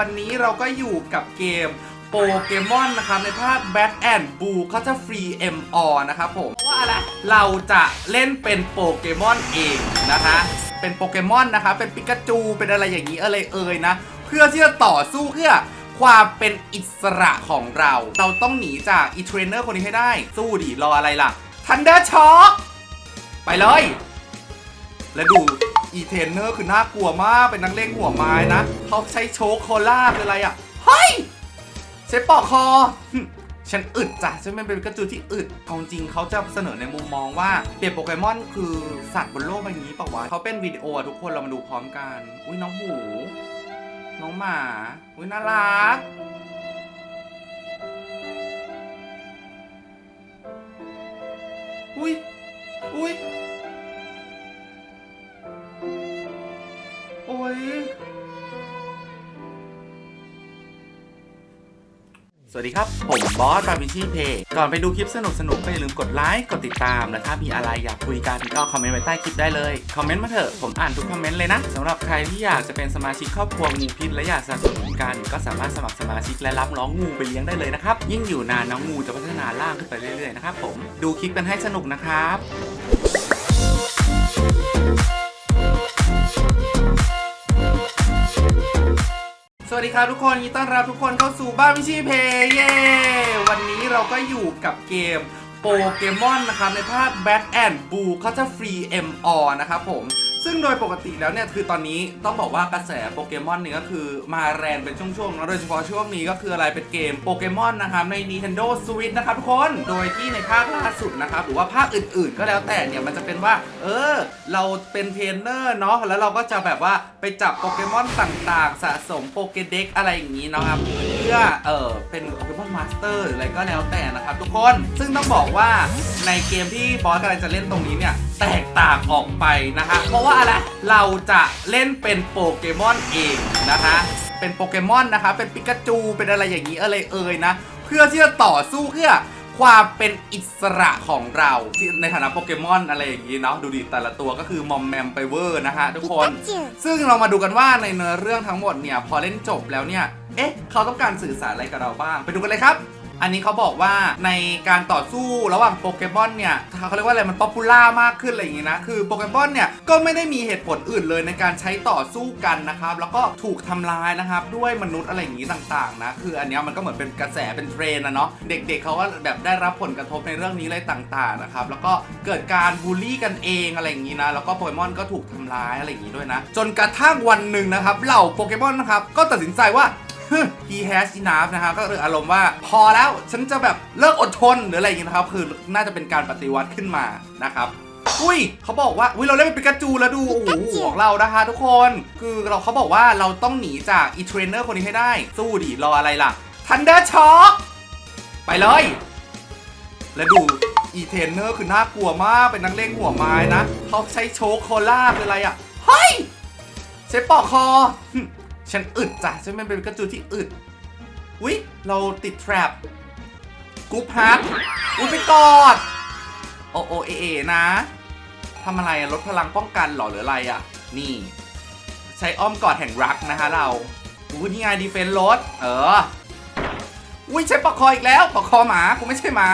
วันนี้เราก็อยู่กับเกมโปเกมอนนะครับในภาค Back and Blue เขาจะฟรี MO นะครับผมว่าอะไรเราจะเล่นเป็นโปเกมอนเองนะคะ เป็นโปเกมอนนะคะ เป็นปิกาจูเป็นอะไรอย่างนี้อะไรเอ่ยนะ เพื่อที่จะต่อสู้เพื่อความเป็นอิสระของเรา เราต้องหนีจากอีเทรนเนอร์คนนี้ให้ได้ สู้ดิรออะไรล่ะ Thunder Shock ไปเลย และดู อีเทนเนอร์คือน่ากลัวมากเป็นนักเล่งหัวไม้นะเขาใช้โชคโคล่าคืออะไรอะเฮ้ยใช้ปอกคอฉันอึดจ้ะฉันเป็นเป็นกระจูที่อึดเอาจริงเขาจะเสนอในมุมมองว่าเปรียบโปเกมอนคือสัตว์บนโลกใบนี้ปะวะเขาเป็นวิดีโอทุกคนเรามาดูพร้อมกัน อุ้ยน้องหมูน้องหมาอุ้ยน่ารักอุ้ยอุ้ย สวัสดีครับ ผมบอสบาบิชีเพย์ก่อนไปดูคลิปสนุกๆก็อย่าลืมกดไลค์กดติดตาม และถ้ามีอะไรอยากคุยกันก็คอมเมนต์ไว้ใต้คลิปได้เลย คอมเมนต์มาเถอะ ผมอ่านทุกคอมเมนต์เลยนะสำหรับใครที่อยากจะเป็นสมาชิกครอบครัวงูพิษและอยากสนับสนุนกัน ก็สามารถสมัครสมาชิกและรับน้องงูไปเลี้ยงได้เลยนะครับ ยิ่งอยู่นานน้องงูจะพัฒนาล่างขึ้นไปเรื่อยๆนะครับผมดูคลิปกันให้สนุกนะครับ วัสดีครับทุกคนยินดีต้อนรับทุกคนเข้าสู่บ้านวิชีเพย์เย้วันนี้เราก็อยู่กับเกมโปเกมอนนะครับในภาค Back and Blue เขาจะฟรีเอ็มอนะครับผม ซึ่งโดยปกติแล้วเนี่ยคือตอนนี้ต้องบอกว่ากระแสโปเกมอนเนี่ยก็คือมาแรงเป็นช่วงๆนะโดยเฉพาะช่วงนี้ก็คืออะไรเป็นเกมโปเกมอนนะครับใน Nintendo Switch นะครับทุกคน โดยที่ในภาคล่าสุดนะครับหรือว่าภาคอื่นๆ ก็แล้วแต่เนี่ยมันจะเป็นว่า เออ เราเป็นเทรนเนอร์เนาะแล้วเราก็จะแบบว่าไปจับโปเกมอนต่างๆ สะสมโปเกเด็กอะไรอย่างนี้เนาะครับ พื่อเออเป็นโปเกมอนมาสเตอร์หรืออะไรก็แล้วแต่นะครับทุกคนซึ่งต้องบอกว่าในเกมที่บอสกำลังจะเล่นตรงนี้เนี่ยแตกต่างออกไปนะคะเพราะว่าอะไรเราจะเล่นเป็นโปเกมอนเองนะคะเป็นโปเกมอนนะคะเป็นปิกาจูเป็นอะไรอย่างนี้อะไรเอ่ยนะ เพื่อที่จะต่อสู้เพื่อ ความเป็นอิสระของเราที่ในฐานะโปเกมอนอะไรอย่างนี้เนาะดูดิแต่ละตัวก็คือมอมแมมไปเวอร์นะคะทุกคน ซึ่งเรามาดูกันว่าในเนื้อเรื่องทั้งหมดเนี่ยพอเล่นจบแล้วเนี่ย เอ๊ะ เขาต้องการสื่อสารอะไรกับเราบ้าง ไปดูกันเลยครับ อันนี้เขาบอกว่าในการต่อสู้ระหว่างโปเกมอนเนี่ยเขาเรียกว่าอะไรมันป๊อปปูล่ามากขึ้นอะไรอย่างงี้นะคือโปเกมอนเนี่ยก็ไม่ได้มีเหตุผลอื่นเลยในการใช้ต่อสู้กันนะครับแล้วก็ถูกทำลายนะครับด้วยมนุษย์อะไรอย่างงี้ต่างๆนะคืออันเนี้ยมันก็เหมือนเป็นกระแสเป็นเทรนนะเนาะเด็กๆเขาก็แบบได้รับผลกระทบในเรื่องนี้อะไรต่างๆนะครับแล้วก็เกิดการบูลลี่กันเองอะไรอย่างงี้นะแล้วก็โปเกมอนก็ถูกทำร้ายอะไรอย่างงี้ด้วยนะ จนกระทั่งวันหนึ่งนะครับเหล่าโปเกมอนนะครับก็ตัดสินใจว่า he has enough นะครับก็คืออารมณ์ว่าพอแล้วฉันจะแบบเลิกอดทนหรืออะไรอย่างงี้นะครับ คือน่าจะเป็นการปฏิวัติขึ้นมานะครับอุ้ยเขาบอกว่าอุ้ยเราเล่นเป็นปิกาจูแล้วดูโอ้โหของเรานะคะ ทุกคนคือเราเขาบอกว่าเราต้องหนีจากอีเทรนเนอร์คนนี้ให้ได้ สู้ดิรออะไรล่ะ Thunder Shock ไปเลย และดูอีเทรนเนอร์คือน่ากลัวมากเป็นนักเล่งหัวไม้นะเขาใช้โชคโคล่าคืออะไรอะเฮ้ยใช้ปอกคอหึ ฉันอึดจ้ะฉันเป็นเป็นกระจูที่อึดอุ้ยเราติดแทรปกูพาร์ทอุ้ยไปกอดโอโอเอเอนะทำอะไรลดพลังป้องกันหรอหรืออะไรอะนี่ ใช้อ้อมกอดแห่งรักนะคะเราอุ้ยนี่ไงดีเฟนต์ลดเอออุ้ยใช้ปอกคออีกแล้วปอกคอหมากูไม่ใช่หมา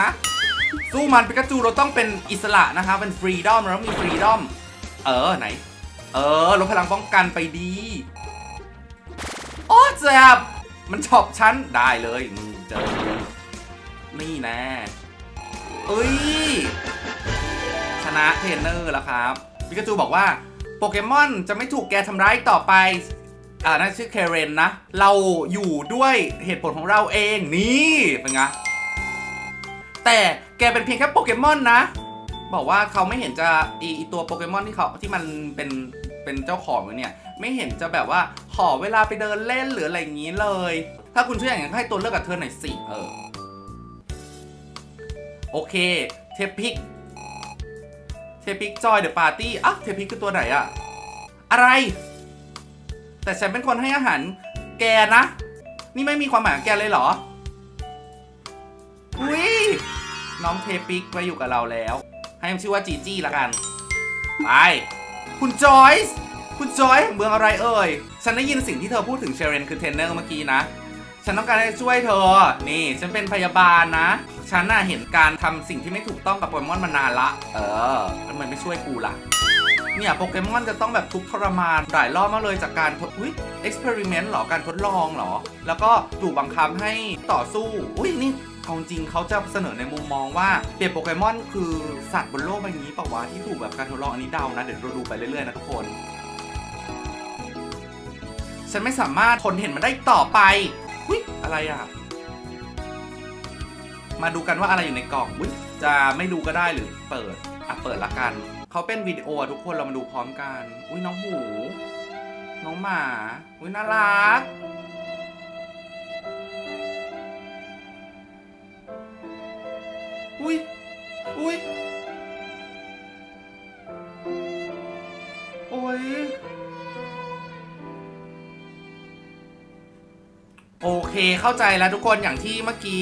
สู้มันปิกาจูเราต้องเป็นอิสระนะคะเป็นฟรีดอมเราต้องมีฟรีดอม เออไหน เออลดพลังป้องกันไปดี โอ้เจ็บมันชอบฉันได้เลยมึงเจอนี่น่เอ้ย ชนะเทรนเนอร์แล้วครับปิกาจูบอกว่าโปเกมอนจะไม่ถูกแกทำร้ายต่อไปอ่านั่นชื่อเคเรนนะ เราอยู่ด้วยเหตุผลของเราเองนี่เป็นไงแต่แกเป็นเพียงแค่โปเกมอนนะ บอกว่าเขาไม่เห็นจะอีตัวโปเกมอนที่เขาที่มันเป็นเป็นเจ้าของเนี่ย ไม่เห็นจะแบบว่าขอเวลาไปเดินเล่นหรืออะไรอย่างนี้เลย ถ้าคุณช่วยอย่างนั้นให้ตัวเลือกกับเธอหน่อยสิเออโอเค เทปพิก เทพิกจอยเดอะปาร์ตี้อะเทพิกคือตัวไหนอะอะไร แต่ฉันเป็นคนให้อาหารแกนะ นี่ไม่มีความหมายแกเลยเหรอ อุ้ยน้องเทปิกมาอยู่กับเราแล้ว ให้มันชื่อว่าจีจี้ละกัน ไป คุณจอยส์ คุณจอยแห่งเมืองอะไรเอ่ย ฉันได้ยินสิ่งที่เธอพูดถึงเชเรนคือเทรนเนอร์เมื่อกี้นะ ฉันต้องการให้ช่วยเธอ นี่ฉันเป็นพยาบาลนะ ฉันน่ะเห็นการทำสิ่งที่ไม่ถูกต้องกับโปเกมอนมานานละ เออแล้วทำไมไม่ช่วยกูล่ะ เนี่ยโปเกมอนจะต้องแบบทุกข์ทรมานหลายรอบมากเลยจากการทด อุ้ยเอ็กซ์เพร์เมนต์หรอ การทดลองเหรอ แล้วก็ถูกบังคับให้ต่อสู้ อุ้ยนี่เอาจริงเขาจะเสนอในมุมมองว่าเปรียบโปเกมอนคือสัตว์บนโลกใบนี้เปล่าวะที่ถูกแบบการทดลองอันนี้เดานะ เดี๋ยวเราดูไปเรื่อยๆนะทุกคน ฉันไม่สามารถทนเห็นมันได้ต่อไปอุ้ยอะไรอะ มาดูกันว่าอะไรอยู่ในกล่องอุ้ยจะไม่ดูก็ได้หรือเปิด อะ เปิดละกัน เขาเป็นวิดีโอทุกคนเรามาดูพร้อมกัน อุ้ยน้องหมู น้องหมา อุ้ยน่ารัก อุ้ยอุ้ย เข้าใจแล้วทุกคนอย่างที่เมื่อกี้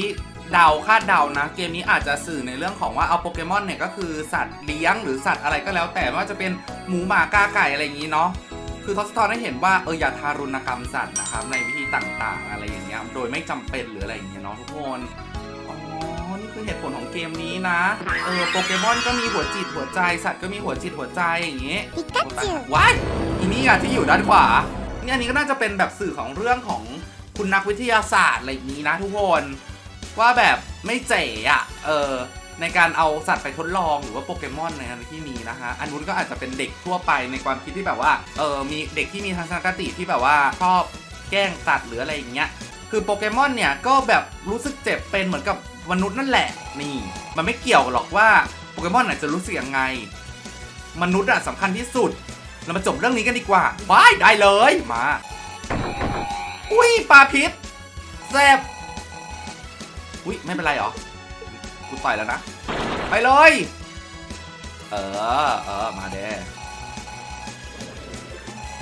เดาคาดเดานะ เกมนี้อาจจะสื่อในเรื่องของว่าเอาโปเกมอนเนี่ยก็คือสัตว์เลี้ยงหรือสัตว์อะไรก็แล้ว แต่ว่าจะเป็นหมูหมากาไก่อะไรอย่างนี้เนาะคือเขาสะท้อนให้เห็นว่าเอออย่าทารุณกรรมสัตว์นะครับในวิธีต่างๆ อะไรอย่างเงี้ยโดยไม่จำเป็นหรืออะไรอย่างเงี้ยเนาะทุกคนอ๋อนี่คือเหตุผลของเกมนี้นะเออโปเกมอนก็มีหัวจิตหัวใจสัตว์ก็มีหัวจิตหัวใจอย่างเงี้ยว้ายอีนี่อะที่อยู่ด้านขวาเนี่ยอันนี้ก็น่าจะเป็นแบบสื่อของเรื่องของ คุณนักวิทยาศาสตร์อะไรอย่างนี้นะทุกคน ว่าแบบไม่เจ๋อะเออในการเอาสัตว์ไปทดลองหรือว่าโปเกมอนในที่นี้นะฮะอันนู้นก็อาจจะเป็นเด็กทั่วไปในความคิดที่แบบว่าเออมีเด็กที่มีทัศนคติที่แบบว่าชอบแกล้งสัตว์หรืออะไรอย่างเงี้ยคือโปเกมอนเนี่ยก็แบบรู้สึกเจ็บเป็นเหมือนกับมนุษย์นั่นแหละนี่ มันไม่เกี่ยวหรอกว่าโปเกมอนน่ะจะรู้สึกยังไง มนุษย์อะสำคัญที่สุด เรามาจบเรื่องนี้กันดีกว่าว้ายได้เลยมา อุ้ยปลาพิษแซบอุ้ยไม่เป็นไรเหรอ กูต่อยแล้วนะ ไปเลย เออเออมาเด้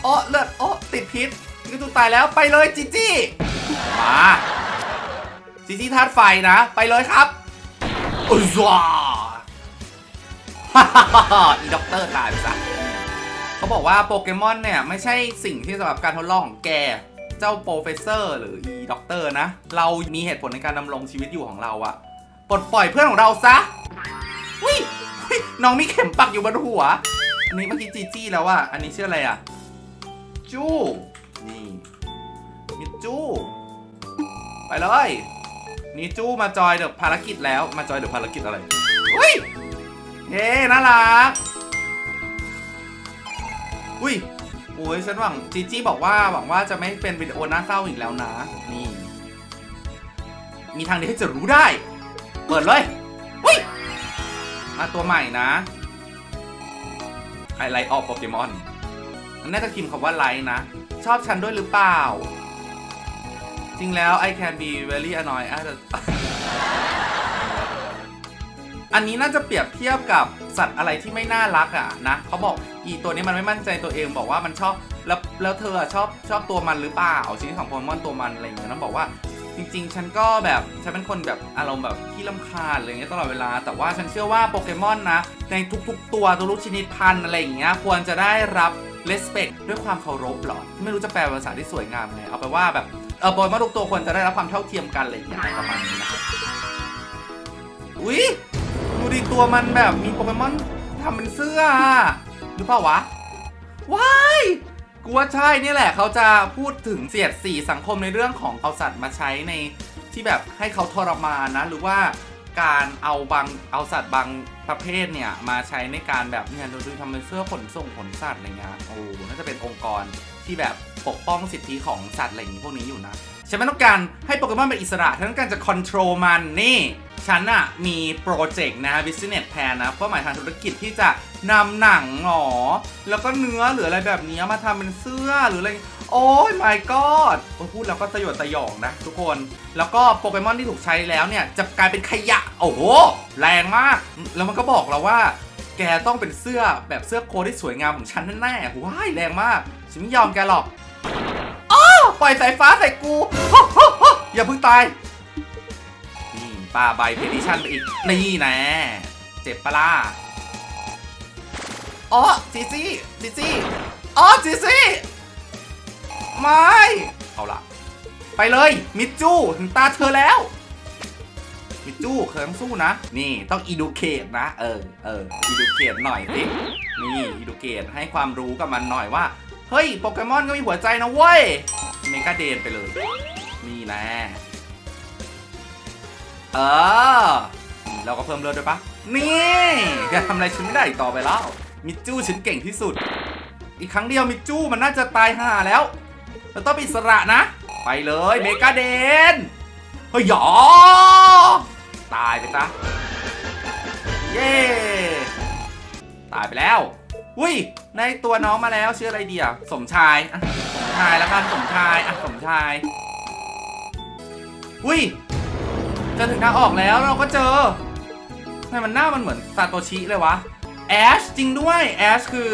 โอ้เลือดโอ้ติดพิษนี่ตูตายแล้วไปเลยจีจี้มาจีจี้ธาตุไฟนะ ไปเลยครับอุซวาฮ่าฮ่าฮ่าฮ่าอีด็อกเตอร์ตายไปซะเขาบอกว่าโปเกมอนเนี่ย ไม่ใช่สิ่งที่สำหรับการทดลองของแก เจ้าโปรเฟสเซอร์หรืออีด็อกเตอร์นะ เรามีเหตุผลในการดำรงชีวิตอยู่ของเราอะปลดปล่อยเพื่อนของเราซะวิวิน้องมีเข็มปักอยู่บนหัว อันนี้เมื่อกี้จีจี้แล้วอะอันนี้ชื่ออะไรอะจู้นี่มีจู้ไปเลย นี่จู้มาจอยเดี๋ยวภารกิจแล้วมาจอยเดี๋ยวภารกิจอะไรอุ้ยเย้น่ารักอุ้ย โอ้ยฉันหวังจีจี้บอกว่าหวังว่าจะไม่เป็นวิดีโอน่าเศร้าอีกแล้วนะ นี่ มีทางเดียวที่จะรู้ได้ เปิดเลยอุ้ยมาตัวใหม่นะไอไลท์ออฟโปเกมอนน่าจะพิมพ์คำว่าไลท์นะ ชอบฉันด้วยหรือเปล่า จริงแล้ว I can be very annoying อาจจะ อันนี้น่าจะเปรียบเทียบกับสัตว์อะไรที่ไม่น่ารักอะนะเขาบอกอีตัวนี้มันไม่มั่นใจตัวเองบอกว่ามันชอบแล้วแล้วเธอชอบชอบตัวมันหรือเปล่าชิ้นของโปเกมอนตัวมันอะไรอย่างเงี้ยน้องบอกว่าจริงๆ ฉันก็แบบฉันเป็นคนแบบอารมณ์แบบที่ลำคาญอะไรอย่างเงี้ยตลอดเวลา แต่ว่าฉันเชื่อว่าโปเกมอนนะ ในทุกๆ ตัวทุกชนิดพันธุ์อะไรอย่างเงี้ยควรจะได้รับ respect ด้วยความเคารพหรอ ไม่รู้จะแปลภาษาที่สวยงามไงเอาไปว่าแบบเออโปเกมอนทุกตัวควรจะได้รับความเท่าเทียมกันอะไรอย่างเงี้ยประมาณนี้นะอุ้ย ดูดิตัวมันแบบมีโปเกมอนทำเป็นเสื้อ หรือเปล่าวะ ว้ายกูว่าใช่เนี่ยแหละเขาจะพูดถึงเสียดสีสังคมในเรื่องของเอาสัตว์มาใช้ในที่แบบให้เขาทรมานนะ หรือว่าการเอาบางเอาสัตว์บางประเภทเนี่ยมาใช้ในการแบบเนี่ยดูดูทำเป็นเสื้อขนส่งขนสัตว์อะไรเงี้ยโอ้น่าจะเป็นองค์กรที่แบบปกป้องสิทธิของสัตว์อะไรอย่างนี้พวกนี้อยู่นะฉันไม่ต้องการให้โปเกมอนเป็นอิสระฉันต้องการจะคอนโทรลมันนี่ ฉันอะมีโปรเจกต์นะ business plan นะเป้าหมายทางธุรกิจที่จะนำหนังหงอแล้วก็เนื้อหรืออะไรแบบนี้มาทำเป็นเสื้อหรืออะไร โอ้ย my god โอ้ยพูดแล้วก็สยดสยองนะทุกคน แล้วก็โปเกมอนที่ถูกใช้แล้วเนี่ย จะกลายเป็นขยะ โอ้โห แรงมาก แล้วมันก็บอกเราว่า แกต้องเป็นเสื้อแบบเสื้อโค้ทที่สวยงามของฉันแน่ๆว้ายแรงมาก ฉันไม่ยอมแกหรอกปล่อยสายฟ้าใส่กู อย่าเพิ่งตาย นี่ปาใบเพดิชันไปอีก นี่น่เจ็บปะล่ะอ๋อจีจี้จีจี้อ๋อจีซี่ไม่ เอาละไปเลย มิจูถึงตาเธอแล้ว มิจูเคยต้องสู้นะ นี่ต้องอีดูเคทนะ เออเอออีดูเคทหน่อยสินี่อีดูเคทให้ความรู้กับมันหน่อยว่า เฮ้ย โปเกมอนก็มีหัวใจนะเว้ย เมกาเดนไปเลย นี่นะ เออ เราก็เพิ่มเลือดด้วยปะนี่จะทำอะไรฉันไม่ได้อีกต่อไปแล้ว มิจูฉันเก่งที่สุด อีกครั้งเดียวมิจูมันน่าจะตายห่าแล้วเราต้องเป็นอิสระนะ ไปเลยเมกาเดนเฮ้ยหยอตายไปซะเย้ตายไปแล้วอุ้ยในตัวน้องมาแล้วชื่ออะไรเดียสมชายสมชายแล้วกันสมชายอะสมชายอุ้ย จะถึงทางออกแล้วเราก็เจอทำไมมันหน้ามันเหมือนซาโตชิเลยวะแอชจริงด้วยแอชคือ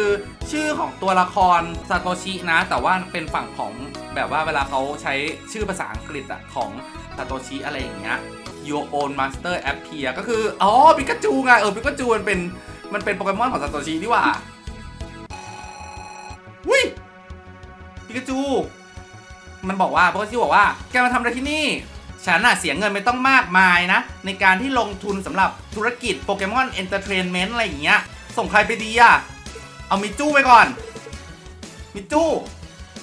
ชื่อของตัวละครซาโตชินะ แต่ว่าเป็นฝั่งของแบบว่าเวลาเขาใช้ชื่อภาษาอังกฤษอะของซาโตชิอะไรอย่างเงี้ย Your own master appear ก็คือ อ๋อปิกาจูไง เออปิกาจูมันเป็น มันเป็นโปเกมอนของซาโตชินี่หว่าวิปิกาจู มันบอกว่าปิกาจูบอกว่า แกมาทำอะไรที่นี่ ฉันน่ะเสียเงินไม่ต้องมากมายนะ ในการที่ลงทุนสำหรับธุรกิจโปเกมอนเอนเตอร์เทนเมนต์อะไรอย่างเงี้ย ส่งใครไปดีอะเอามิจูไปก่อน มิจู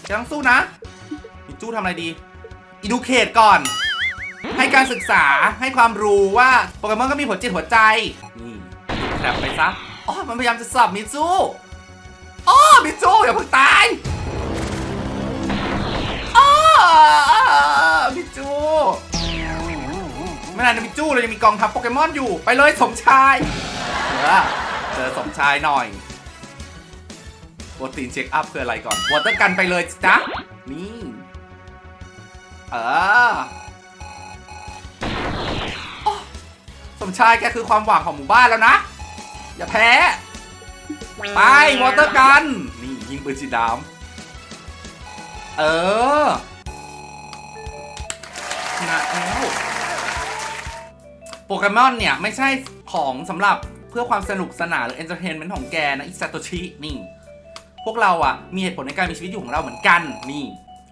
จะต้องสู้นะ มิจูทำอะไรดีอีดูเคทก่อน ให้การศึกษาให้ความรู้ว่าโปเกมอนก็มีหัวจิตหัวใจ นี่แคลบไปซะอ๋อมันพยายามจะสับมิจูอ๋อมิจูอย่าเพิ่งตายอ๋อมิ จูไม่นานมิจูเลยยังมีกองทัพโปเกมอนอยู่ ไปเลยสมชาย เออเจอสมชายหน่อยโปรตีนเช็คอัพคืออะไรก่อนวอเตอร์กันไปเลยจ้ะนี่ เออสมชายแกคือความหวังของหมู่บ้านแล้วนะ อย่าแพ้ ไปวอเตอร์กัน นี่ยิงปืนสีดำเออชนะแล้ว ปเกมอนเนี่ย ไม่ใช่ของสำหรับเพื่อความสนุกสนานหรือเอนเตอร์เทนเมนต์ของแกนะอิซาโตชินี่ พวกเราอะ มีเหตุผลในการมีชีวิตอยู่ของเราเหมือนกันนี่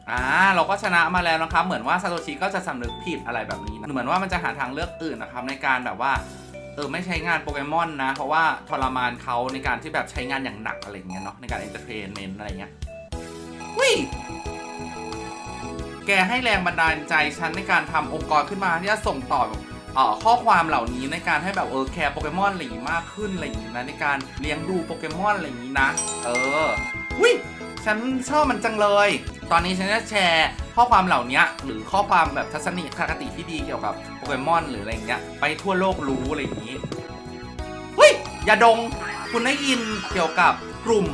อ่าเราก็ชนะมาแล้วนะครับ เหมือนว่าซาโตชิก็จะสำนึกผิดอะไรแบบนี้นะเหมือนว่ามันจะหาทางเลือกอื่นนะครับในการแบบว่าเออไม่ใช้งานโปเกมอนนะ เพราะว่าทรมานเขาในการที่แบบใช้งานอย่างหนักอะไรเงี้ยเนาะในการเอนเตอร์เทนเมนต์อะไรเงี้ยวิแกให้แรงบันดาลใจฉันในการทำองค์กรขึ้นมาที่จะส่งต่อ เอ่อข้อความเหล่านี้ในการให้แบบเออแคร์โปเกมอนอะไรอย่างงี้มากขึ้นอะไรอย่างงี้นะในการเลี้ยงดูโปเกมอนอะไรอย่างงี้นะ เออวิฉันชอบมันจังเลย ตอนนี้ฉันจะแชร์ข้อความเหล่านี้หรือข้อความแบบทัศนีคติที่ดีเกี่ยวกับโปเกมอนหรืออะไรอย่างเงี้ยไปทั่วโลกรู้อะไรอย่างงี้เฮ้ยอย่าดงคุณได้ยินเกี่ยวกับกลุ่ม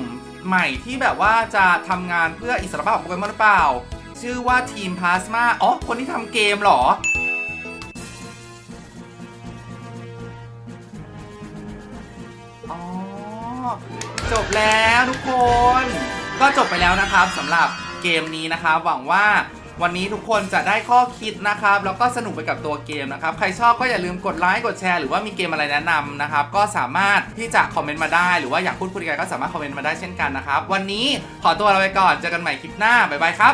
ใหม่ที่แบบว่าจะทำงานเพื่ออิสรภาพของโปเกมอนหรือเปล่า ชื่อว่าทีมพลาสมาอ๋อ คนที่ทำเกมเหรอ จบแล้วทุกคน ก็จบไปแล้วนะครับสำหรับเกมนี้นะครับหวังว่าวันนี้ทุกคนจะได้ข้อคิดนะครับแล้วก็สนุกไปกับตัวเกมนะครับ ใครชอบก็อย่าลืมกดไลค์กดแชร์หรือว่ามีเกมอะไรแนะนำนะครับ ก็สามารถที่จะคอมเมนต์มาได้ หรือว่าอยากพูดคุยกันก็สามารถคอมเมนต์มาได้เช่นกันนะครับ วันนี้ขอตัวเราไปก่อนเจอกันใหม่คลิปหน้าบ๊ายบายครับ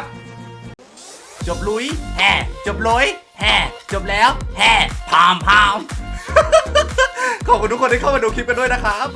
จบลุยแห่จบลุยแห่จบแล้วแห่พามพามขอบคุณทุกคนที่เข้ามาดูคลิปกันด้วยนะครับ